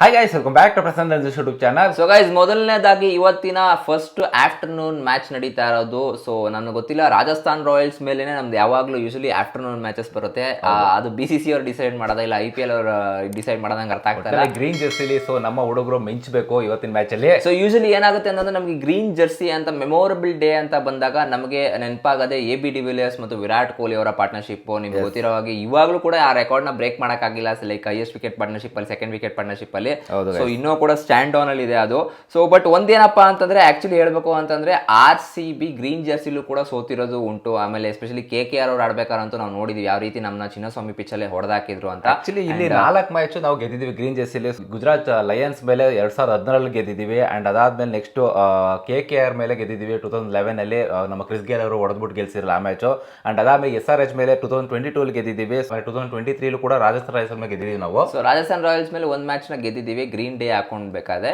Hi guys welcome back to Prasanna YouTube channel so guys ಮೊದಲನೇದಾಗಿ ಇವತ್ತಿನ first afternoon match ನಡೀತಾ ಇರೋದು. So ನನಗೆ ಗೊತ್ತಿಲ್ಲ ರಾಜಸ್ಥಾನ್ ರಾಯಲ್ಸ್ ಮೇಲೆ ನಮ್ದು ಯಾವಾಗಲೂ ಯೂಶಲಿ ಆಫ್ಟರ್ನೂನ್ ಮ್ಯಾಚಸ್ ಬರುತ್ತೆ. ಅದು ಬಿ ಸಿ ಸಿ ಅವ್ರು ಡಿಸೈಡ್ ಮಾಡೋದ ಇಲ್ಲ ಐ ಪಿ ಎಲ್ ಅವ್ರು ಡಿಸೈಡ್ ಮಾಡೋದಂಗೆ ಅರ್ಥ ಆಗ್ತಾ ಇಲ್ಲ. ಗ್ರೀನ್ ಜರ್ಸಿಲಿ ಸೊ ನಮ್ಮ ಹುಡುಗರು ಮಿಂಚಬೇಕು ಇವತ್ತಿನ ಮ್ಯಾಚ್ ಅಲ್ಲಿ. ಸೊ ಯೂಶಲಿ ಏನಾಗುತ್ತೆ ಅಂದ್ರೆ ನಮಗೆ ಗ್ರೀನ್ ಜರ್ಸಿ ಅಂತ ಮೆಮೊರಬಲ್ ಡೇ ಅಂತ ಬಂದಾಗ ನಮಗೆ ನೆನಪಾಗದೆ ಎ ಬಿ ಡಿವಿಲಿಯರ್ಸ್ ಮತ್ತು ವಿರಾಟ್ ಕೊಹ್ಲಿ ಅವರ ಪಾರ್ಟ್ನರ್ಶಿಪ್ ನಿಮ್ಗೆ ಗೊತ್ತಿರೋ ಹಾಗೆ ಇವಾಗಲೂ ಕೂಡ ಆ ರೆಕಾರ್ಡ್ನ ಬ್ರೇಕ್ ಮಾಡೋಕ್ಕಾಗಿಲ್ಲ. ಲೈಕ್ ಹೈಯೆಸ್ಟ್ ವಿಕೆಟ್ ಪಾರ್ಟ್ನರ್ಶಿಪ್ ಅಲ್ಲಿ ಸೆಕೆಂಡ್ ವಿಕೆಟ್ ಪಾರ್ಟ್ನರ್ಶಿಪ್ ಅಲ್ಲಿ. ಹೌದು ಸೊ ಇನ್ನೂ ಕೂಡ ಸ್ಟ್ಯಾಂಡ್ ಡೌನ್ ಅಲ್ಲಿ ಇದೆ ಅದು. ಸೊ ಬಟ್ ಒಂದೇನಪ್ಪ ಅಂತಂದ್ರೆ ಆಕ್ಚುಲಿ ಹೇಳ್ಬೇಕು ಅಂತಂದ್ರೆ ಆರ್ ಸಿ ಬಿ ಗ್ರೀನ್ ಜರ್ಸಿಲೂ ಕೂಡ ಸೋತಿರೋದು ಉಂಟು. ಆಮೇಲೆ ಎಸ್ಪೆಷಲಿ ಕೆ ಕೆ ಆರ್ ಅವ್ರು ಆಡ್ಬೇಕಾರಂತೂ ನಾವು ನೋಡಿದ್ವಿ ಯಾವ ರೀತಿ ನಮ್ಮ ಚಿನ್ನಸ್ವಾಮಿ ಪಿಚ್ ಅಲ್ಲೇ ಹೊಡೆದಾಕಿದ್ರು ಅಂತ. ಆಕ್ಚುಲಿ ಇಲ್ಲಿ ನಾಲ್ಕು ಮ್ಯಾಚ್ ನಾವು ಗೆದ್ದಿದ್ದೀವಿ ಗ್ರೀನ್ ಜರ್ಸಿಲಿ ಗುಜರಾತ್ ಲಯನ್ಸ್ ಮೇಲೆ ಎರಡ್ ಸಾವಿರದ ಹದಿನಾರಲ್ಲಿ ಗೆದ್ದಿದ್ದೀವಿ ಅಂಡ್ ಅದಾದ್ಮೇಲೆ ನೆಕ್ಸ್ಟ್ ಕೆ ಕೆ ಆರ್ ಮೇಲೆ ಗೆದ್ದಿದ್ದೀವಿ ಟೂ ತೌಸಂಡ್ ಲೆವೆನ್ ಅಲ್ಲಿ. ನಮ್ಮ ಕ್ರಿಸ್ ಗೇಲ್ ಅವರು ಹೊಡೆದ್ಬಿಟ್ಟು ಗೆಲ್ಸಿರಲ್ಲ ಆ ಮ್ಯಾಚು ಅಂಡ್ ಅದಾದ್ಮೇಲೆ ಎಸ್ ಆರ್ ಎಚ್ ಮೇಲೆ ಟೂ ತೌಸಂಡ್ ಟ್ವೆಂಟಿ ಟೂ ಗೆದ್ದಿದ್ದೀವಿ ಟೂ ತೌಸಂಡ್ ಟ್ವೆಂಟಿ ತ್ರೀಲೂ ಕೂಡ ರಾಜಸ್ಥಾನ್ ರಾಯಲ್ಸ್ ಮೇಲೆ ಗೆದ್ದಿದ್ದೀವಿ ನಾವು. ಸೊ ರಾಜಸ್ಥಾನ್ ರಾಯಲ್ಸ್ ಮೇಲೆ ಒಂದು ಮ್ಯಾಚ್ನ ಗೆದ್ದಿದ್ದೀವಿ ಗ್ರೀನ್ ಡೇ ಹಾಕೊಂಡ್ಬೇಕಾದ್ರೆ.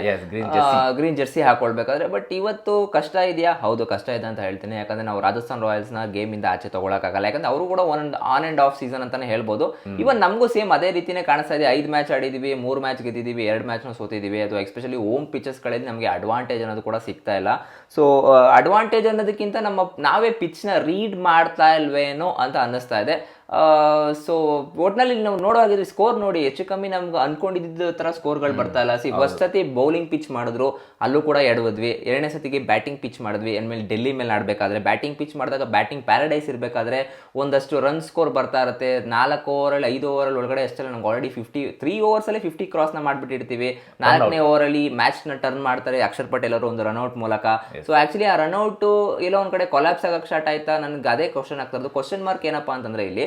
ಗ್ರೀನ್ ಜರ್ಸಿ ಹಾಕೊಳ್ಬೇಕಾದ್ರೆ. ಬಟ್ ಇವತ್ತು ಕಷ್ಟ ಇದೆಯಾ? ಹೌದು ಕಷ್ಟ ಇದೆ ಅಂತ ಹೇಳ್ತೀನಿ. ಯಾಕಂದ್ರೆ ನಾವು ರಾಜಸ್ಥಾನ್ ರಾಯಲ್ಸ್ನ ಗೇಮ್ ಇಂದ ಆಚೆ ತಗೊಳಕ್ಕಾಗಲ್ಲ. ಯಾಕಂದ್ರೆ ಅವರು ಕೂಡ one on and off season ಅಂತಾನೆ ಹೇಳ್ಬೋದು. ಇವನ್ ನಮಗೂ ಸೇಮ್ ಅದೇ ರೀತಿನೇ ಕಾಣಿಸ್ತಾ ಇದೆ. ಐದು ಮ್ಯಾಚ್ ಆಡಿದೀವಿ ಮೂರು ಮ್ಯಾಚ್ ಗೆದ್ದಿದ್ದೀವಿ ಎರಡು ಮ್ಯಾಚ್ ಸೋತಿದ್ದೀವಿ ಅದು ಎಸ್ಪೆಷಲಿ ಓಮ್ ಪಿಚಸ್ ಕಡೆಯಿಂದ ನಮಗೆ ಅಡ್ವಾಂಟೇಜ್ ಅನ್ನೋದು ಕೂಡ ಸಿಗ್ತಾ ಇಲ್ಲ. ಸೊ ಅಡ್ವಾಂಟೇಜ್ ಅನ್ನೋದಕ್ಕಿಂತ ನಮ್ಮ ನಾವೇ ಪಿಚ್ನ ರೀಡ್ ಮಾಡ್ತಾ ಇಲ್ವೇನೋ ಅಂತ ಅನ್ನಿಸ್ತಾ ಇದೆ. ಸೊ ಒಟ್ನಲ್ಲಿ ನಾವು ನೋಡೋ ಹಾಗಿದ್ರೆ ಸ್ಕೋರ್ ನೋಡಿ ಹೆಚ್ಚು ಕಮ್ಮಿ ನಮ್ಗೆ ಅನ್ಕೊಂಡಿದ್ದ ತರ ಸ್ಕೋರ್ಗಳು ಬರ್ತಾ ಇಲ್ಲ. ಸಿ ಫಸ್ಟ್ ಸತಿ ಬೌಲಿಂಗ್ ಪಿಚ್ ಮಾಡಿದ್ರು ಅಲ್ಲೂ ಕೂಡ ಎಡವದ್ವಿ ಎರಡನೇ ಸತಿಗೆ ಬ್ಯಾಟಿಂಗ್ ಪಿಚ್ ಮಾಡಿದ್ವಿ. ಆಮೇಲೆ ಡೆಲ್ಲಿ ಮೇಲೆ ಆಡಬೇಕಾದ್ರೆ ಬ್ಯಾಟಿಂಗ್ ಪಿಚ್ ಮಾಡಿದಾಗ ಬ್ಯಾಟಿಂಗ್ ಪ್ಯಾರಡೈಸ್ ಇರಬೇಕಾದ್ರೆ ಒಂದಷ್ಟು ರನ್ ಸ್ಕೋರ್ ಬರ್ತಾ ಇರುತ್ತೆ. ನಾಲ್ಕು ಓವರಲ್ಲಿ ಐದು ಓವರಲ್ಲಿ ಒಳಗಡೆ ಅಷ್ಟೆಲ್ಲ ನಮ್ಗೆ ಆಲ್ರೆಡಿ ಫಿಫ್ಟಿ ತ್ರೀ ಓವರ್ಸಲ್ಲಿ ಫಿಫ್ಟಿ ಕ್ರಾಸ್ನ ಮಾಡಿಬಿಟ್ಟಿರ್ತೀವಿ. ನಾಲ್ಕನೇ ಓವರಲ್ಲಿ ಮ್ಯಾಚ್ನ ಟರ್ನ್ ಮಾಡ್ತಾರೆ ಅಕ್ಷರ್ ಪಟೇಲ್ ಅವರು ಒಂದು ರನ್ಔಟ್ ಮೂಲಕ. ಸೊ ಆಕ್ಚುಲಿ ಆ ರನ್ಔಟ್ ಎಲ್ಲೋ ಒಂದ್ ಕಡೆ ಕೊಲಾಪ್ಸ್ ಆಗಕ್ಕೆ ಸ್ಟಾರ್ಟ್ ಆಯ್ತಾ? ನನ್ಗೆ ಅದೇ ಕ್ವಶನ್ ಆಗ್ತಾ ಇರೋದು. ಕ್ವಶನ್ ಮಾರ್ಕ್ ಏನಪ್ಪಾ ಅಂತಂದ್ರೆ ಇಲ್ಲಿ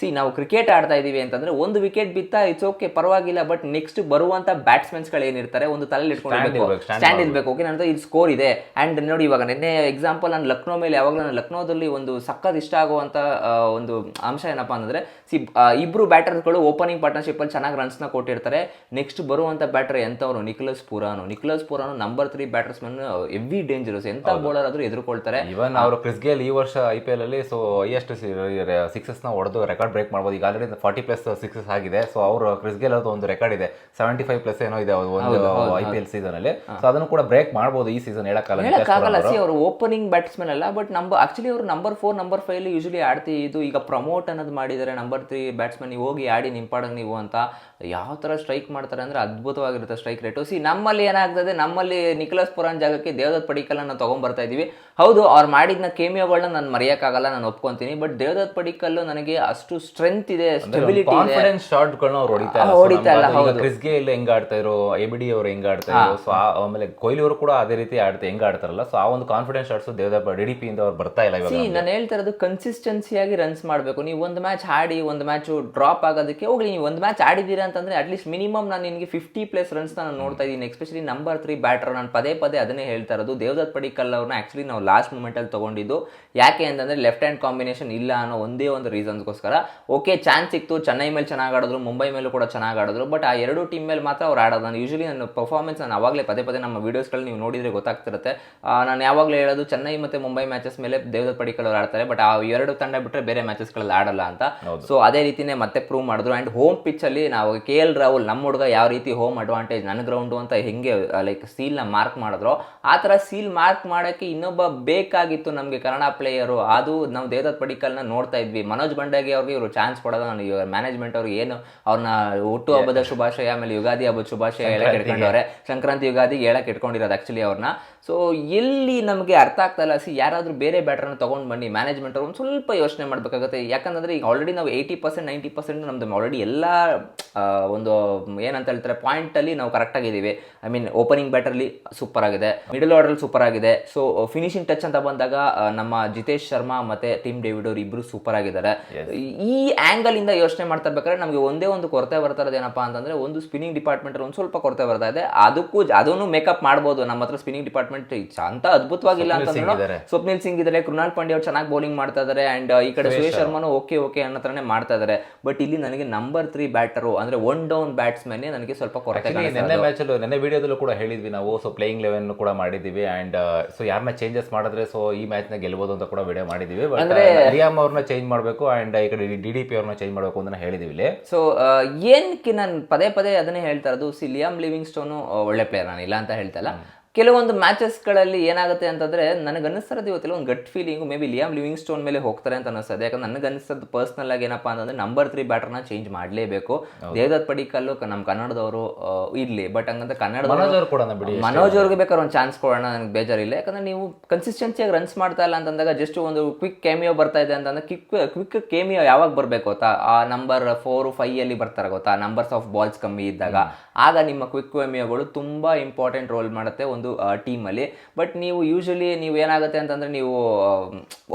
ಸಿ ನಾವು ಕ್ರಿಕೆಟ್ ಆಡ್ತಾ ಇದ್ದೀವಿ ಅಂತಂದ್ರೆ ಒಂದು ವಿಕೆಟ್ ಬಿತ್ತ ಇಟ್ಸ್ ಓಕೆ ಪರವಾಗಿಲ್ಲ ಬಟ್ ನೆಕ್ಸ್ಟ್ ಬರುವಂತ ಬ್ಯಾಟ್ಸ್ಮೆನ್ಸ್ಗಳು ಏನಿರ್ತಾರೆ ಒಂದು ತಲೆಯಲ್ಲಿ ಇಟ್ಕೊಂಡು ಇರ್ಬೇಕು, stand ಸ್ಟ್ಯಾಂಡ್ ಇರಬೇಕು. ಓಕೆ ನನ್ನ ಇದು ಸ್ಕೋರ್ ಇದೆ. ಆ್ಯಂಡ್ ನೋಡಿ ಇವಾಗ ನಿನ್ನೆ ಎಕ್ಸಾಂಪಲ್ ನಾನು ಲಕ್ನೋ ಮೇಲೆ ಯಾವಾಗಲೂ ನಾನು ಲಕ್ನೋದಲ್ಲಿ ಒಂದು ಸಖತ್ ಇಷ್ಟ ಆಗುವಂತ ಒಂದು ಅಂಶ ಏನಪ್ಪಾ ಅಂತಂದ್ರೆ ಸಿ ಇಬ್ರು ಬ್ಯಾಟರ್ಗಳು ಓಪನಿಂಗ್ ಪಾರ್ಟ್ನರ್ಶಿಪ್ ಅಲ್ಲಿ ಚೆನ್ನಾಗಿ ರನ್ಸ್ನ ಕೊಟ್ಟಿರ್ತಾರೆ. ನೆಕ್ಸ್ಟ್ ಬರುವಂಥ batter ಎಂಥವ್ರು? Nicholas Pooran Nicholas Pooran number three batsman ಎವಿ ಡೇಂಜರಸ್ ಎಂತ ಬೌಲರ್ ಆದ್ರೂ ಎದುರುಕೊಳ್ತಾರೆ. ಇವನ್ ಅವರು ಕ್ರಿಸ್ ಗೇಲ್ ಈ ವರ್ಷ ಐ ಪಿ ಎಲ್ ಅಲ್ಲಿ ಸೊ ಹೈಯೆಸ್ಟ್ ಸಿಕ್ಸಸ್ನ ನ ಹೊಡೆದು ರೆಕಾರ್ಡ್ ಬ್ರೇಕ್ ಮಾಡ್ಬೋದು. ಈಗ ಆಲ್ರೆಡಿ ಫಾರ್ಟಿ ಪ್ಲಸ್ ಸಿಕ್ಸಸ್ ಆಗಿದೆ. ಸೊ ಅವರು ಕ್ರಿಸ್ ಗೇಲ್ ಅವ್ರದ್ದು ಒಂದು ರೆಕಾರ್ಡ್ ಇದೆ. ಸೆವೆಂಟಿ ಫೈವ್ ಪ್ಲಸ್ ಏನೋ ಇದೆ ಒಂದು ಐ ಪಿ ಎಲ್ ಸೀಸನ್ ಅಲ್ಲಿ. ಸೊ ಅದನ್ನು ಕೂಡ ಬ್ರೇಕ್ ಮಾಡ್ಬೋದು ಈ ಸೀಸನ್ ಹೇಳಕ್ಕಾಗಲ್ಲ ಹೇಳಕ್ಕಾಗಲ್ಲ. ಸಿ ಅವರು ಓಪನಿಂಗ್ ಬ್ಯಾಟ್ಸ್ಮನ್ ಅಲ್ಲ ಬಟ್ ನಂಬರ್ ಆಕ್ಚುಲಿ ಅವರು number four number five usually ಆಡ್ತಿ ಇದು. ಈಗ ಪ್ರಮೋಟ್ ಅನ್ನೋದು ಮಾಡಿದರೆ ನಂಬರ್ ತ್ರೀ ಬ್ಯಾಟ್ಸ್ಮನ್ ನೀವು ಹೋಗಿ ಆಡಿ ನಿಂಪಾಡಂಗ್ ನೀವು ಅಂತ. ಯಾವ ತರ ಸ್ಟ್ರೈಕ್ ಮಾಡ್ತಾರೆ ಅಂದ್ರೆ ಅದ್ಭುತವಾಗಿರುತ್ತೆ ಸ್ಟ್ರೈಕ್ ರೇಟು ಸಿ ನಮ್ಮಲ್ಲಿ ಏನಾಗ್ತದೆ ನಮ್ಮಲ್ಲಿ ನಿಖಲಸ್ ಪುರಾನ್ ಜಾಗಕ್ಕೆ ದೇವದತ್ ಪಡಿಕಲ್ ನಾವು ತೊಗೊಂಬರ್ತಾ ಇದ್ದೀವಿ ಹೌದು ಅವ್ರು ಮಾಡಿದ್ನ ಕೇಮಿಯೋಗಳನ್ನ ನಾನು ಮರೆಯೋಕ್ಕಾಗಲ್ಲ ನಾನು ಒಪ್ಕೊಂತೀನಿ. ಬಟ್ ದೇವದತ್ ಪಡಿಕಲ್ಲು ನನಗೆ ಅಷ್ಟು ಸ್ಟ್ರೆಂತ್ ಇದೆ ಸ್ಟೆಬಿಲಿಟಿ ಇದೆ. ಕಾನ್ಫಿಡೆನ್ಸ್ ಗಳನ್ನ ಅವ್ರು ಹೊಡಿತಾ ಆ, ಹೊಡಿತಾ ಇಲ್ಲ, ಇಲ್ಲ ಕ್ರಿಸ್ ಗೇಲ್ ಹೆಂಗ್ ಆಡ್ತಾ ಇರೋ ಎಬಿಡಿ ಅವ್ರು ಹೆಂಗ್ ಆಡ್ತಾ ಇರೋ ಸೊ ಆಮೇಲೆ ಕೊಹ್ಲಿ ಅವರು ಕೂಡ ಅದೇ ರೀತಿ ಆಡ್ತಾ ಹೆಂಗ್ ಆಡ್ತಾರಲ್ಲ ಸೊ ಆ ಒಂದು ಕಾನ್ಫಿಡೆನ್ಸ್ ಶಾಟ್ಸ್ ದೇವದಪ್ಪ ಡಿ ಡಿ ಪಿ ಇಂದ ಅವ್ರು ಬರ್ತಾ ಇಲ್ಲ ಇವಾಗ ನಾನು ಹೇಳ್ತಾ ಇರೋದು ಕನ್ಸಿಸ್ಟೆನ್ಸಿಯಾಗಿ ರನ್ಸ್ ಮಾಡಬೇಕು. ನೀವು ಒಂದು ಮ್ಯಾಚ್ ಆಡಿ ಒಂದು ಮ್ಯಾಚ್ ಡ್ರಾಪ್ ಆಗೋದಕ್ಕೆ ಹೋಗ್ಲಿ. ನೀವು ಒಂದು ಮ್ಯಾಚ್ ಆಡಿದ್ದೀರಾ ಅಂತಂದ್ರೆ ಅಟ್ಲೀಸ್ಟ್ ಮಿನಿಮಮ್ ನಾನು ನಿಮಗೆ ಫಿಫ್ಟಿ ಪ್ಲಸ್ ರನ್ಸ್ ನಾನು ನೋಡ್ತಾ ಇದ್ದೀನಿ. ಎಸ್ಪೆಷಲಿ ನಂಬರ್ ತ್ರೀ ಬ್ಯಾಟರ್ ನಾನು ಪದೇ ಪದೇ ಅದನ್ನೇ ಹೇಳ್ತಾ ಇರೋದು. ದೇವದತ್ ಪಡಿಕಲ್ ಅವ್ರನ್ನ ಆಕ್ಚುಲಿ ನಾವು ಲಾಸ್ಟ್ ಮೂಮೆಂಟಲ್ಲಿ ತಗೊಂಡಿದ್ದು. ಯಾಕೆ ಅಂತಂದ್ರೆ ಲೆಫ್ಟ್ ಹ್ಯಾಂಡ್ ಕಾಂಬಿನೇಷನ್ ಇಲ್ಲ ಅನ್ನೋ ಒಂದೇ ಒಂದು ರೀಸನ್ಸ್ಗೋಸ್ಕರ ಓಕೆ ಚಾನ್ಸ್ ಸಿಕ್ತು ಚೆನ್ನೈ ಮೇಲೆ ಚೆನ್ನಾಗಿ ಆಡಿದ್ರು ಮುಂಬೈ ಮೇಲೂ ಕೂಡ ಚೆನ್ನಾಗಿ ಆಡಿದ್ರು ಬಟ್ ಆ ಎರಡು ಟೀಮ್ ಮೇಲೆ ಮಾತ್ರ ಅವ್ರು ಆಡೋದು. ನಾನು ಯೂಶಲಿ ನನ್ನ ಪರ್ಫಾರ್ಮೆನ್ಸ್ ನಾನು ಆವಾಗಲೇ ಪದೇ ಪದೇ ನಮ್ಮ ವೀಡಿಯೋಸ್ಗಳು ನೀವು ನೋಡಿದ್ರೆ ಗೊತ್ತಾಗ್ತಿರುತ್ತೆ. ನಾನು ಯಾವಾಗಲೂ ಹೇಳೋದು ಚೆನ್ನೈ ಮತ್ತೆ ಮುಂಬೈ ಮ್ಯಾಚಸ್ ಮೇಲೆ ದೇವದತ್ ಪಡಿಕಲ್ ಅವ್ರು ಆಡ್ತಾರೆ ಬಟ್ ಆ ಎರಡು ತಂಡ ಬಿಟ್ಟರೆ ಬೇರೆ ಮ್ಯಾಚಸ್ಗಳಲ್ಲಿ ಆಡಲ್ಲ ಅಂತ. ಸೊ ಅದೇ ರೀತಿನೇ ಮತ್ತೆ ಪ್ರೂವ್ ಮಾಡಿದ್ರು. ಅಂಡ್ ಹೋಮ್ ಪಿಚ್ಚಲ್ಲಿ ನಾವು ಕೆ ಎಲ್ ರಾಹುಲ್ ನಮ್ಮ ಹುಡುಗ ಯಾವ ರೀತಿ ಹೋಮ್ ಅಡ್ವಾಂಟೇಜ್ ನನ್ನ ಗ್ರೌಂಡು ಅಂತ ಹೆಂಗೆ ಲೈಕ್ ಸೀಲ್ನ ಮಾರ್ಕ್ ಮಾಡಿದ್ರು ಆ ಥರ ಸೀಲ್ ಮಾರ್ಕ್ ಮಾಡೋಕ್ಕೆ ಇನ್ನೊಬ್ಬ ಬೇಕಾಗಿತ್ತು ನಮಗೆ ಕನ್ನಡ ಪ್ಲೇಯರು ಅದು ನಾವು ದೇವದತ್ ಪಡಿಕಲ್ನ ನೋಡ್ತಾ ಇದ್ವಿ. ಮನೋಜ್ ಬಂಡಾಗಿ ಅವ್ರಿಗೆ ಇವರು ಚಾನ್ಸ್ ಕೊಡೋದು ನಾನು ಮ್ಯಾನೇಜ್ಮೆಂಟ್ ಅವ್ರಿಗೆ ಏನು ಅವ್ರನ್ನ ಹುಟ್ಟು ಹಬ್ಬದ ಶುಭಾಶಯ ಆಮೇಲೆ ಯುಗಾದಿ ಹಬ್ಬದ ಶುಭಾಶಯ ಹೇಳಕ್ ಇಟ್ಕೊಂಡವ್ರೆ. ಸಂಕ್ರಾಂತಿ ಯುಗಾದಿಗೆ ಹೇಳಕ್ ಇಟ್ಕೊಂಡಿರೋದು ಆಕ್ಚುಲಿ ಅವ್ರನ್ನ. ಸೊ ಎಲ್ಲಿ ನಮಗೆ ಅರ್ಥ ಆಗ್ತಾ ಇಲ್ಲ. ಸಿ ಯಾರಾದ್ರೂ ಬೇರೆ ಬ್ಯಾಟ್ರನ್ನ ತೊಗೊಂಡು ಬನ್ನಿ. ಮ್ಯಾನೇಜ್ಮೆಂಟ್ ಅವ್ರು ಒಂದು ಸ್ವಲ್ಪ ಯೋಚನೆ ಮಾಡಬೇಕಾಗುತ್ತೆ. ಯಾಕಂದ್ರೆ ಈಗ ಆಲ್ರೆಡಿ ನಾವು ಏಯ್ಟಿ ಪರ್ಸೆಂಟ್ ನೈಂಟಿ ಪರ್ಸೆಂಟ್ ನಮ್ದು ಆಲ್ರೆಡಿ ಎಲ್ಲ ಒಂದು ಏನಂತ ಹೇಳ್ತಾರೆ ಪಾಯಿಂಟ್ ಅಲ್ಲಿ ನಾವು ಕರೆಕ್ಟ್ ಆಗಿದ್ದೀವಿ. ಐ ಮೀನ್ ಓಪನಿಂಗ್ ಬ್ಯಾಟರ್ಲಿ ಸೂಪರ್ ಆಗಿದೆ. ಮಿಡಲ್ ಆರ್ಡರ್ ಸೂಪರ್ ಆಗಿದೆ. ಸೊ ಫಿನಿಶಿಂಗ್ ಟಚ್ ಅಂತ ಬಂದಾಗ ನಮ್ಮ ಜಿತೇಶ್ ಶರ್ಮಾ ಮತ್ತೆ ಟಿಮ್ ಡೇವಿಡ್ ಅವರು ಇಬ್ಬರು ಸೂಪರ್ ಆಗಿದ್ದಾರೆ. ಈ ಆಂಗಲ್ ಇಂದ ಯೋಚನೆ ಮಾಡ್ತಾ ಇರ್ಬೇಕಾದ್ರೆ ನಮಗೆ ಒಂದೇ ಒಂದು ಕೊರತೆ ಬರ್ತಾ ಇರೋದು ಏನಪ್ಪಾ ಅಂತಂದ್ರೆ ಒಂದು ಸ್ಪಿನ್ನಿಂಗ್ ಡಿಪಾರ್ಟ್ಮೆಂಟ್ ಒಂದು ಸ್ವಲ್ಪ ಕೊರತೆ ಬರ್ತಾ ಇದೆ. ಅದಕ್ಕೂ ಅದನ್ನು ಮೇಕಪ್ ಮಾಡ್ಬೋದು. ನಮ್ಮ ಹತ್ರ ಸ್ಪಿನ್ನಿಂಗ್ ಡಿಪಾರ್ಟ್ಮೆಂಟ್ ಅಂತ ಅದ್ಭುತವಾಗಿಲ್ಲ ಅಂತಂದ್ರೆ. ಸ್ವಪ್ನಿಲ್ ಸಿಂಗ್ ಇದ್ದಾರೆ ಕೃಣಾಲ್ ಪಾಂಡ್ಯ ಅವ್ರು ಚೆನ್ನಾಗಿ ಬೌಲಿಂಗ್ ಮಾಡ್ತಾ ಇದ್ದಾರೆ ಅಂಡ್ ಈ ಕಡೆ ಸುರೇಶ್ ಶರ್ಮಾನು ಓಕೆ ಓಕೆ ಅನ್ನೋ ಥರನೇ ಮಾಡ್ತಾ ಇದ್ದಾರೆ ಬಟ್ ಇಲ್ಲಿ ನನಗೆ ನಂಬರ್ ತ್ರೀ ಬ್ಯಾಟರು ಅಂದ್ರೆ ಒನ್ ಡೌನ್ ಬ್ಯಾಟ್ಸ್ಮನ್ ನನಗೆ ಸ್ವಲ್ಪ ಕೊರತೆ ನಿನ್ನೆ ಕಾಣಿಸ್ತಾ ನೆನ್ನೆ ವಿಡಿಯೋದಲ್ಲೂ ಕೂಡ ಹೇಳಿದ್ವಿ ನಾವು ಸೊ ಪ್ಲೇಯಿಂಗ್ ಲೆವೆನ್ ಕೂಡ ಮಾಡಿದ್ದೀವಿ ಅಂಡ್ ಸೊ ಯಾರನ್ನ ಚೇಂಜಸ್ ಮಾಡಿದ್ರೆ ಸೊ ಈ ಮ್ಯಾಚ್ನ ಗೆಲ್ಬೋದು ಅಂತ ಕೂಡ ವಿಡಿಯೋ ಮಾಡಿದ್ದೀವಿ. ಅಂದ್ರೆ- ಅವ್ರನ್ನ ಚೇಂಜ್ ಮಾಡಬೇಕು ಅಂಡ್ ಈ ಕಡೆ ಡಿ ಡಿ ಪಿ ಅವ್ರನ್ನ ಚೇಂಜ್ ಮಾಡಬೇಕು ಅಂತ ಹೇಳಿದೀವಿ ಇಲ್ಲಿ. ಸೊ ಏನಕ್ಕೆ ನಾನು ಪದೇ ಪದೇ ಅದನ್ನೇ ಹೇಳ್ತಾ ಇರೋದು ಸಿ ಲಿಯಾಮ್ ಲಿವಿಂಗ್ ಸ್ಟೋನು ಒಳ್ಳೆ ಪ್ಲೇಯರ್ ನಾನು ಇಲ್ಲ ಅಂತ ಹೇಳ್ತಾ ಇಲ್ಲ. ಕೆಲವೊಂದು ಮ್ಯಾಚಸ್ಗಳಲ್ಲಿ ಏನಾಗುತ್ತೆ ಅಂತಂದ್ರೆ ನನಗೆ ಅನ್ನಿಸ್ತಾರದು ಇವತ್ತಿಲ್ಲ ಒಂದು gut feeling maybe Liam Livingstone ಮೇಲೆ ಹೋಗ್ತಾರೆ ಅಂತ ಅನಿಸ್ತದೆ ಯಾಕಂದ್ರೆ ನನಗೆ ಅನಿಸ್ತದ್ದು ಪರ್ಸ್ನಲ್ ಆಗಿ ಏನಪ್ಪಾ ಅಂತಂದ್ರೆ ನಂಬರ್ ತ್ರೀ ಬ್ಯಾಟರ್ನ ಚೇಂಜ್ ಮಾಡಲೇಬೇಕು. ದೇವದತ್ ಪಡಿಕಲ್ಲು ನಮ್ಮ ಕನ್ನಡದವರು ಇರಲಿ. ಬಟ್ ಹಂಗಂತ ಕನ್ನಡ ಮನೋಜ್ ಅವ್ರಿಗೆ ಬೇಕಾದ್ರೆ ಒಂದು ಚಾನ್ಸ್ ಕೊಡೋಣ ನನಗೆ ಬೇಜಾರಿಲ್ಲ. ಯಾಕಂದ್ರೆ ನೀವು ಕನ್ಸಿಸ್ಟೆನ್ಸಿಯಾಗಿ ರನ್ಸ್ ಮಾಡ್ತಾ ಇಲ್ಲ ಅಂತಂದಾಗ ಜಸ್ಟ್ ಒಂದು ಕ್ವಿಕ್ ಕೇಮಿಯೋ ಬರ್ತಾ ಇದೆ ಅಂತಂದ್ರೆ ಕ್ವಿಕ್ ಕ್ವಿಕ್ ಕೇಮಿಯೋ ಯಾವಾಗ ಬರಬೇಕು ಗೊತ್ತಾ? ಆ ನಂಬರ್ ಫೋರ್ ಫೈವ್ ಅಲ್ಲಿ ಬರ್ತಾರೆ ಗೊತ್ತಾ? ನಂಬರ್ಸ್ ಆಫ್ ಬಾಲ್ಸ್ ಕಮ್ಮಿ ಇದ್ದಾಗ. ಆಗ ನಿಮ್ಮ ಕ್ವಿಕ್ ಕೇಮಿಯೋಗಳು ತುಂಬಾ ಇಂಪಾರ್ಟೆಂಟ್ ರೋಲ್ ಮಾಡುತ್ತೆ. ಒಂದು ಟೀಮಲ್ಲಿ. ಬಟ್ ನೀವು ಯೂಶ್ವಲಿ ನೀವು ಏನಾಗುತ್ತೆ ಅಂತಂದರೆ ನೀವು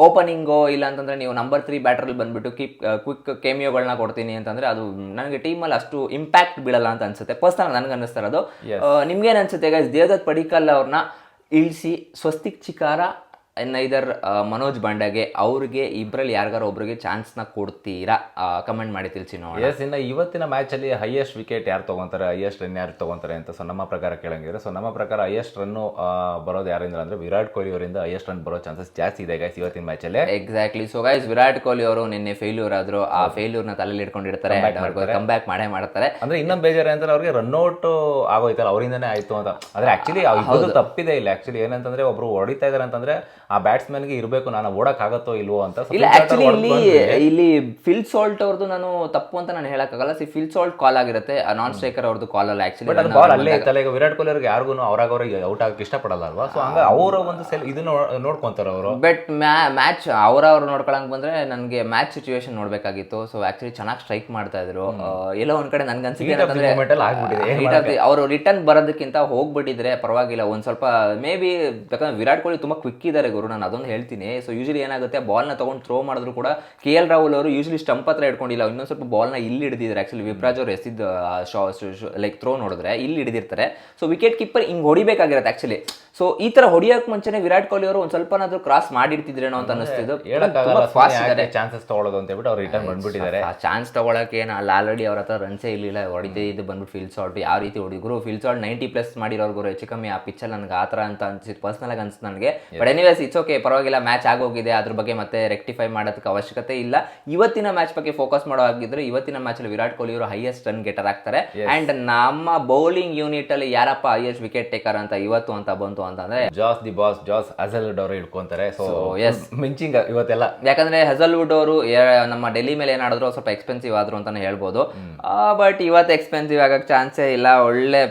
ಓಪನಿಂಗೋ ಇಲ್ಲ ಅಂತಂದ್ರೆ ನೀವು ನಂಬರ್ ತ್ರೀ ಬ್ಯಾಟ್ರಲ್ಲಿ ಬಂದ್ಬಿಟ್ಟು ಕಿಪ್ ಕ್ವಿಕ್ ಕೇಮಿಯೋಗಳನ್ನ ಕೊಡ್ತೀನಿ ಅಂತಂದರೆ ಅದು ನನಗೆ ಟೀಮಲ್ಲಿ ಅಷ್ಟು ಇಂಪ್ಯಾಕ್ಟ್ ಬೀಳಲ್ಲ ಅಂತ ಅನಿಸುತ್ತೆ. ಪರ್ಸ್ನಲ್ ನನಗೆ ಅನ್ನಿಸ್ತಾ ಅದು ನಿಮ್ಗೇನು ಅನ್ಸುತ್ತೆ ಗೈಸ್ ದೇವದತ್ ಪಡಿಕಲ್ ಅವ್ರನ್ನ ಇಳಿಸಿ ಸ್ವಸ್ತಿಕ್ ಚಿಕಾರ ನೈದರ್ ಮನೋಜ್ ಬಂಡಗೆ ಅವ್ರಿಗೆ ಇಬ್ಬರಲ್ಲಿ ಯಾರಿಗಾರ ಒಬ್ರಿಗೆ ಚಾನ್ಸ್ನ ಕೊಡ್ತೀರಾ? ಕಮೆಂಟ್ ಮಾಡಿ ತಿಳಿಸಿ ನೋಡಿ ಎಸ್ ಇನ್ನು ಇವತ್ತಿನ ಮ್ಯಾಚಲ್ಲಿ ಹೈಯೆಸ್ಟ್ ವಿಕೆಟ್ ಯಾರು ತಗೊಂತಾರೆ ಹೈಯೆಸ್ಟ್ ರನ್ ಯಾರು ತಗೊಂತಾರೆ ಅಂತ ಸೊ ನಮ್ಮ ಪ್ರಕಾರ ಕೇಳಂಗಿದ್ರೆ ಸೊ ನಮ್ಮ ಪ್ರಕಾರ ಹೈಯೆಸ್ಟ್ ರನ್ನು ಬರೋದು ಯಾರಿಂದ ಅಂದ್ರೆ ವಿರಾಟ್ ಕೊಹ್ಲಿ ಅವರಿಂದ ಹೈಯೆಸ್ಟ್ ರನ್ ಬರೋ ಚಾನ್ಸಸ್ ಜಾಸ್ತಿ ಇದೆ ಗೈಸ್ ಇವತ್ತಿನ ಮ್ಯಾಚಲ್ಲಿ exactly so guys Virat Kohli ಅವರು ನಿನ್ನೆ ಫೇಲ್ಯೂರ್ ಆದರೂ ಆ ಫೇಲ್ಯೂರ್ನ ತಲೆಯಲ್ಲಿ ಇಟ್ಕೊಂಡಿರ್ತಾರೆ ಕಮ್ ಬ್ಯಾಕ್ ಮಾಡೇ ಮಾಡ್ತಾರೆ. ಅಂದ್ರೆ ಇನ್ನೊಂದು ಬೇಜಾರು ಅಂದ್ರೆ ಅವ್ರಿಗೆ ರನ್ಔಟ್ ಆಗೋಯ್ತಲ್ಲ ಅವರಿಂದನೇ ಆಯ್ತು ಅಂತ. ಆದ್ರೆ ಆಕ್ಚುಲಿ ಇದು ತಪ್ಪಿದೆ ಇಲ್ಲ. ಆಕ್ಚುಲಿ ಏನಂತಂದ್ರೆ ಒಬ್ರು ಹೊಡಿತಾ ಇದ್ದಾರೆ ಅಂತಂದ್ರೆ ಆ ಬ್ಯಾಟ್ಸ್ಮನ್ಗೆ ಇರಬೇಕು ನಾನು ಓಡಕ್ ಆಗತ್ತೋ ಇಲ್ವೋ ಅಂತ ಇಲ್ಲ ಆಕ್ಚುಲಿ ಇಲ್ಲಿ ಇಲ್ಲಿ ಫಿಲ್ ಸಾಲ್ಟ್ ಅವ್ರದ್ದು ನಾನು ತಪ್ಪು ಅಂತ ನಾನು ಹೇಳಕ್ಕಾಗಲ್ಲ. ಸಿ ಫಿಲ್ ಸಾಲ್ಟ್ ಕಾಲ್ ಆಗಿರುತ್ತೆ ನಾನ್ ಸ್ಟ್ರೈಕರ್ ಅವ್ರದ್ದು ಕಾಲ್ ಅಲ್ಲ ಬಟ್ ಆಕ್ಚುಲಿ ಬಾಲ್ ಅಲ್ಲೇ ಇತ್ತಲ್ಲ ಈಗ ವಿರಾಟ್ ಕೊಹ್ಲಿ ಅವ್ರಿಗೆ ಯಾರಿಗೂ ಅವ್ರಾಗ ಅವ್ರಿಗೆ ಔಟ್ ಆಗಕ್ಕೆ ಇಷ್ಟಪಡಲ್ಲ ಅಲ್ವಾ ಸೊ ಹಂಗ ಅವರ ಒಂದು ಸೆಲ್ ಇದನ್ನ ನೋಡ್ಕೊಂತಾರೆ ಅವರು. ಬಟ್ ಮ್ಯಾಚ್ ಅವರ ಅವ್ರು ನೋಡ್ಕೊಳಂಗ್ ಬಂದ್ರೆ ನನಗೆ ಮ್ಯಾಚ್ ಸಿಚುವೇಶನ್ ನೋಡ್ಬೇಕಾಗಿತ್ತು. ಸೊ ಆಕ್ಚುಲಿ ಚೆನ್ನಾಗಿ ಸ್ಟ್ರೈಕ್ ಮಾಡ್ತಾ ಇದ್ರು. ಆ, ಎಲ್ಲೋ ಒಂದ್ ಕಡೆ ನನ್ಗೆ ಅನ್ಸಿದೆ ಅಂತಂದ್ರೆ. ಅವರು ರಿಟರ್ನ್ ಬರೋದಕ್ಕಿಂತ ಹೋಗ್ಬಿಟ್ಟಿದ್ರೆ ಪರವಾಗಿಲ್ಲ ಒಂದ್ ಸ್ವಲ್ಪ ಮೇ ಬಿ ಯಾಕಂದ್ರೆ ವಿರಾಟ್ ಕೊಹ್ಲಿ ತುಂಬಾ ಕ್ವಿಕ್ ಇದ್ದಾರೆ ಗುರು ನಾನು ಅದೊಂದು ಹೇಳ್ತೀನಿ. ಸೊ ಯೂಶಲಿ ಏನಾಗುತ್ತೆ ಬಾಲ್ನ ತೊಗೊಂಡು ಥ್ರೋ ಮಾಡಿದ್ರು ಕೂಡ ಕೆ ಎಲ್ ರಾಹುಲ್ ಅವರು ಯೂಶಲಿ ಸ್ಟಂಪ್ ಹತ್ರ ಇಟ್ಕೊಂಡಿಲ್ಲ. ಇನ್ನೊಂದು ಸ್ವಲ್ಪ ಬಾಲ್ನ ಇಲ್ಲಿ ಹಿಡಿದಿದ್ದಾರೆ ಆಕ್ಚುಲಿ ವಿಪ್ರಾಜ್ ಅವ್ರು ಎಸಿದ ಲೈಕ್ ಥ್ರೋ ನೋಡಿದ್ರೆ ಇಲ್ಲಿ ಹಿಡಿದಿರ್ತಾರೆ. ಸೊ ವಿಕೆಟ್ ಕೀಪರ್ ಹಿಂಗೆ ಹೊಡಿಬೇಕಾಗಿರತ್ತೆ ಆಕ್ಚುಲಿ ಸೊ ಈ ತರ ಹೊಡಿಯೋಕೆ ಮುಂಚೆನೆ ವಿರಾಟ್ ಕೊಹ್ಲಿ ಅವರು ಒಂದ್ ಸ್ವಲ್ಪನಾದ್ರೂ ಕ್ರಾಸ್ ಮಾಡಿರ್ತಿದ್ರೇನೋ ಅಂತ ಅನಿಸ್ತಿದ್ದು ಚಾನ್ಸಸ್ ತಗೊಳ್ಳೋದು ಅಂತ ಹೇಳ್ಬಿಟ್ಟು ಅವ್ರು ರಿಟರ್ನ್ ಬಂದ್ಬಿಟ್ಟಿದ್ದಾರೆ. ಆ ಚಾನ್ಸ್ ತಗೊಳಕ್ಕೆ ಏನು ಅಲ್ಲಿ ಆಲ್ರೆಡಿ ಅವ್ರ ಹತ್ರ ರನ್ಸೇ ಇರಲಿಲ್ಲ. ಹೊಡಿದೇ ಇದು ಬಂದ್ಬಿಟ್ಟು ಫೀಲ್ಸ್ ಆಡ್ ಯಾವ ರೀತಿ ಹೊಡಿದ್ರು ಫೀಲ್ಸ್ ಆಡ್ ನೈಂಟಿ ಪ್ಲಸ್ ಮಾಡಿರೋರ್ಗು ಹೆಚ್ಚು ಕಮ್ಮಿ ಆ ಪಿಚ್ಚಲ್ಲಿ ನನಗೆ ಆ ಥರ ಅಂತ ಅನ್ಸಿತ್ತು ಪರ್ಸನಲ್ ಆಗಿ ಅನ್ಸುತ್ತೆ ನನಗೆ. ಬಟ್ ಎನಿವೇಸ್ ಇಟ್ಸ್ ಓಕೆ ಪರವಾಗಿಲ್ಲ ಮ್ಯಾಚ್ ಆಗೋಗಿದೆ ಅದ್ರ ಬಗ್ಗೆ ಮತ್ತೆ ರೆಕ್ಟಿಫೈ ಮಾಡೋದಕ್ಕೆ ಅವಶ್ಯಕತೆ ಇಲ್ಲ. ಇವತ್ತಿನ ಮ್ಯಾಚ್ ಬಗ್ಗೆ ಫೋಕಸ್ ಮಾಡೋ ಹಾಗಿದ್ರೆ ಇವತ್ತಿನ ಮ್ಯಾಚಲ್ಲಿ ವಿರಾಟ್ ಕೊಹ್ಲಿ ಅವರು ಹೈಯೆಸ್ಟ್ ರನ್ ಗೆಟರ್ ಆಗ್ತಾರೆ. ಅಂಡ್ ನಮ್ಮ ಬೌಲಿಂಗ್ ಯೂನಿಟ್ ಅಲ್ಲಿ ಯಾರಪ್ಪ ಹೈಯೆಸ್ಟ್ ವಿಕೆಟ್ ಟೇಕರ್ ಅಂತ ಇವತ್ತು ಅಂತ ಬಂತು ಅಂತಂದ್ರೆ ಜಾಸ್ ದಿ ಬಾಸ್ ಜಾಸ್ ಅಜಲ್ಡ್ ಅವರು ಇಟ್ಕೊಂತಾರೆ ಸೊ ಎಸ್ ಮಿಂಚಿಂಗ್ ಇವತ್ತೆಲ್ಲ. ಯಾಕಂದ್ರೆ ಹೆಸಲ್ವುಡ್ ಅವರು ನಮ್ಮ ಡೆಲ್ಲಿ ಮೇಲೆ ಏನಾದ್ರು ಸ್ವಲ್ಪ ಎಕ್ಸ್ಪೆನ್ಸಿವ್ ಆದ್ರು ಅಂತಾನೆ ಹೇಳ್ಬೋದು. ಬಟ್ ಇವತ್ತು ಎಕ್ಸ್ಪೆನ್ಸಿವ್ ಆಗಕ್ಕೆ ಚಾನ್ಸೇ ಇಲ್ಲ. ಒಳ್ಳೆ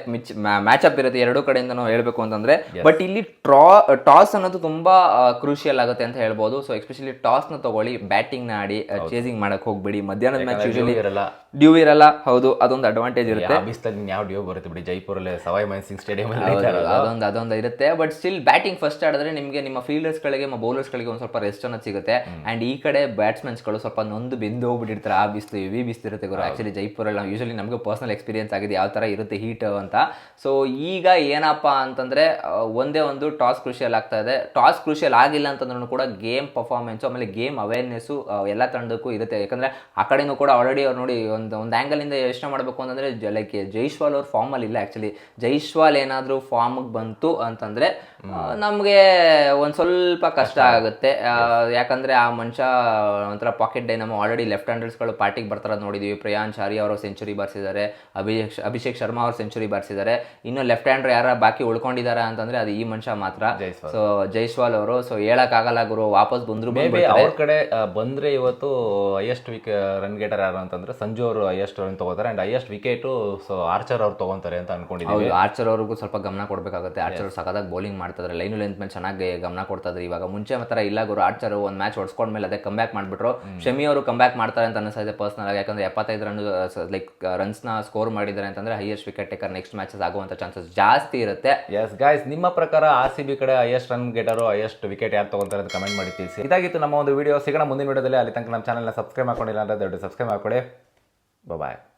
ಮ್ಯಾಚ್ ಅಪ್ ಇರುತ್ತೆ. ಎರಡೂ ಕಡೆಯಿಂದನೂ ಹೇಳ್ಬೇಕು ಅಂತಂದ್ರೆ. ಬಟ್ ಇಲ್ಲಿ ಟ್ರಾ ಟಾಸ್ ಅನ್ನೋದು ತುಂಬಾ ಕ್ರೂಷಿಯಲ್ ಆಗುತ್ತೆ ಅಂತ ಹೇಳ್ಬೋದು. ಸೊ ಎಸ್ಪೆಷಲಿ ಟಾಸ್ನ ತಗೊಳ್ಳಿ ಬ್ಯಾಟಿಂಗ್ನ ಆಡಿ ಚೇಸಿಂಗ್ ಮಾಡಕ್ ಹೋಗ್ಬಿಡಿ. ಮಧ್ಯಾಹ್ನದ ಮ್ಯಾಚ್ ಯೂಶಲಿ ಇರಲ್ಲ. ಡ್ಯೂ ಇರಲ್ಲ. ಹೌದು ಅದೊಂದು ಅಡ್ವಾಂಟೇಜ್ ಇರುತ್ತೆ. ಯಾವ ಬಿಸ್ತಲ್ಲಿ ಯಾವ ಡ್ಯೂ ಬರುತ್ತೆ ಬಿಡಿ? ಜೈಪುರಲ್ಲಿ ಸವಾಯ್ ಮನ್ ಸಿಂಗ್ ಸ್ಟೇಡಿಯಂ ಅದೊಂದು ಅದೊಂದು ಇರುತ್ತೆ. ಬಟ್ ಸ್ಟಿಲ್ ಬ್ಯಾಟಿಂಗ್ ಫಸ್ಟ್ ಆಡಿದ್ರೆ ನಿಮಗೆ ನಿಮ್ಮ ಫೀಲ್ಡರ್ಸ್ಗಳಿಗೆ ನಿಮ್ಮ ಬೌಲರ್ಸ್ಗಳಿಗೆ ಒಂದು ಸ್ವಲ್ಪ ರೆಸ್ಟ್ ಅನ್ನೋದು ಸಿಗುತ್ತೆ. ಅಂಡ್ ಈ ಕಡೆ ಬ್ಯಾಟ್ಸ್ಮನ್ಸ್ಗಳು ಸ್ವಲ್ಪ ನೊಂದು ಬೆಂದು ಹೋಗ್ಬಿಟ್ಟಿರ್ತಾರೆ. ಆ ಬಿಸಿಲು ಹೆವಿ ಬಿಸ್ತಿರುತ್ತೆ ಗುರು. ಆಕ್ಚುಲಿ ಜೈಪುರಲ್ಲಿ ನಾವು ಯೂಶಲಿ ನಮಗೆ ಪರ್ಸನಲ್ ಎಕ್ಸ್ಪೀರಿಯನ್ಸ್ ಆಗಿದೆ ಯಾವ ಥರ ಇರುತ್ತೆ ಹೀಟ್ ಅಂತ. ಸೊ ಈಗ ಏನಪ್ಪ ಅಂತಂದ್ರೆ ಒಂದೇ ಒಂದು ಟಾಸ್ ಕ್ರೂಷಿಯಲ್ ಆಗ್ತಾ ಇದೆ. ಟಾಸ್ ಕ್ರೂಷಿಯಲ್ ಆಗಿಲ್ಲ ಅಂತಂದ್ರೂ ಕೂಡ ಗೇಮ್ ಪರ್ಫಾರ್ಮೆನ್ಸು ಆಮೇಲೆ ಗೇಮ್ ಅವೇರ್ನೆಸ್ಸು ಎಲ್ಲ ತಂಡಕ್ಕೂ ಇರುತ್ತೆ. ಯಾಕಂದ್ರೆ ಆ ಕಡೆಯೂ ಕೂಡ ಆಲ್ರೆಡಿ ಅವ್ರು ನೋಡಿ ಒಂದು ಒಂದು ಆ್ಯಂಗಲಿಂದ ಯೋಚನೆ ಮಾಡಬೇಕು ಅಂತಂದ್ರೆ ಲೈಕ್ ಜೈಶ್ವಾಲ್ ಅವ್ರ ಫಾರ್ಮಲ್ಲಿ ಇಲ್ಲ ಆ್ಯಕ್ಚುಲಿ ಜೈಶ್ವಾಲ್ ಏನಾದರೂ ಫಾರ್ಮಿಗೆ ಬಂತು ಅಂತಂದ್ರೆ ನಮಗೆ ಒಂದು ಸ್ವಲ್ಪ ಕಷ್ಟ ಆಗುತ್ತೆ. ಯಾಕಂದರೆ ಆ ಮನುಷ್ಯ ಒಂಥರ ಪಾಕೆಟ್ ಡೈನಮೋ ಆಲ್ರೆಡಿ ಲೆಫ್ಟ್ ಹ್ಯಾಂಡರ್ಸ್ಗಳು ಪಾರ್ಟಿಗೆ ಬರ್ತಾರೆ ನೋಡಿದೀವಿ. ಪ್ರಿಯಾನ್ ಶಾರಿ ಅವರು ಸೆಂಚುರಿ ಬಾರಿಸಿದ್ದಾರೆ ಅಭಿಷೇಕ್ ಅಭಿಷೇಕ್ ಶರ್ಮಾ ಅವರು ಸೆಂಚುರಿ ಬಾರಿಸಿದ್ದಾರೆ ಇನ್ನು ಲೆಫ್ಟ್ ಹ್ಯಾಂಡರ್ ಯಾರ ಬಾಕಿ ಉಳ್ಕೊಂಡಿದ್ದಾರೆ ಅಂತಂದ್ರೆ ಅದು ಈ ಮನುಷ್ಯ ಮಾತ್ರ. ಸೊ ಜೈಸ್ವಾಲ್ ಅವರು ಸೊ ಹೇಳಕ್ಕಾಗಲ್ಲ ಗುರು ವಾಪಸ್ ಬಂದ್ರು ಮೇ ಬಿ ಬಂದ್ಬಿಡ್ತಾರೆ. ಅವ್ರ ಕಡೆ ಬಂದರೆ ಇವತ್ತು ಹೈಯೆಸ್ಟ್ ವಿಕ್ ರನ್ ಗೇಟರ್ ಯಾರು ಅಂತಂದ್ರೆ ಸಂಜು ಅವರು ಹೈಯೆಸ್ಟ್ ರನ್ ತಗೋತಾರೆ and highest wicket so Archer ಅವ್ರು ತಗೋತಾರೆ ಅಂತ ಅನ್ಕೊಂಡಿದ್ದೀವಿ ಆರ್ಚರ್ ಅವ್ರಿಗೂ ಸ್ವಲ್ಪ ಗಮನ ಕೊಡಬೇಕಾಗುತ್ತೆ. ಆರ್ಚರ್ ಸಖತ್ತಾಗಿ ಬೌಲಿಂಗ್ ಮಾಡ್ತಾರೆ ಲೈನು ಲೆಂತ್ ಮೇಲೆ ಚೆನ್ನಾಗಿ ಗಮನ ಕೊಡ್ತಾ ಇದ್ದಾರೆ ಇವಾಗ ಮುಂಚೆ ಮಾತ್ರ ಇಲ್ಲ ಗುರು ಆರ್ಚರ್ ಒಂದು ಮ್ಯಾಚ್ ಹೊಡ್ಸ್ಕೊಂಡ್ಮೇಲೆ ಅದೇ ಕಮ್ ಬ್ಯಾಕ್ ಮಾಡ್ಬಿಟ್ರು ಶಮಿ ಅವರು ಕಮ್ ಬ್ಯಾಕ್ ಮಾಡ್ತಾರೆ ಅಂತ ಅನಿಸ್ತಾ ಪರ್ಸನಲ್ ಆಗಿ ಯಾಕಂದ್ರೆ ಎಪ್ಪತ್ತೈದು ರನ್ ಲೈಕ್ ರನ್ಸ್ನ ಸ್ಕೋರ್ ಮಾಡಿದ್ದಾರೆ ಅಂತಂದ್ರೆ highest wicket taker next matches ಆಗುವಂತ ಚಾನ್ಸಸ್ ಜಾಸ್ತಿ ಇರುತ್ತೆ. ಎಸ್ ಗಾಯ್ಸ್ ನಿಮ್ಮ ಪ್ರಕಾರ ಆರ್ ಸಿ ಬಿ ಕಡೆ highest run getter highest wicket ಯಾರು ತಗೊಂತಾರೆ ಅಂತ ಕಮೆಂಟ್ ಮಾಡಿ ತಿಳಿಸಿ. ಇದಾಗಿತ್ತು ನಮ್ಮ ಒಂದು ವಿಡಿಯೋ ಸಿಗೋಣ ಮುಂದಿನ ವಿಡಿಯೋದಲ್ಲಿ ಅಲ್ಲಿ ತನಕ ನಮ್ಮ ಚಾನಲ್ನ ಸಬ್ಸ್ಕ್ರೈಬ್ ಮಾಡ್ಕೊಂಡಿಲ್ಲ ಅಂದ್ರೆ ದಯವಿಟ್ಟು ಸಬ್ಸ್ಕ್ರೈಬ್ ಮಾಡ್ಕೊಳ್ಳಿ ಬಾಯ್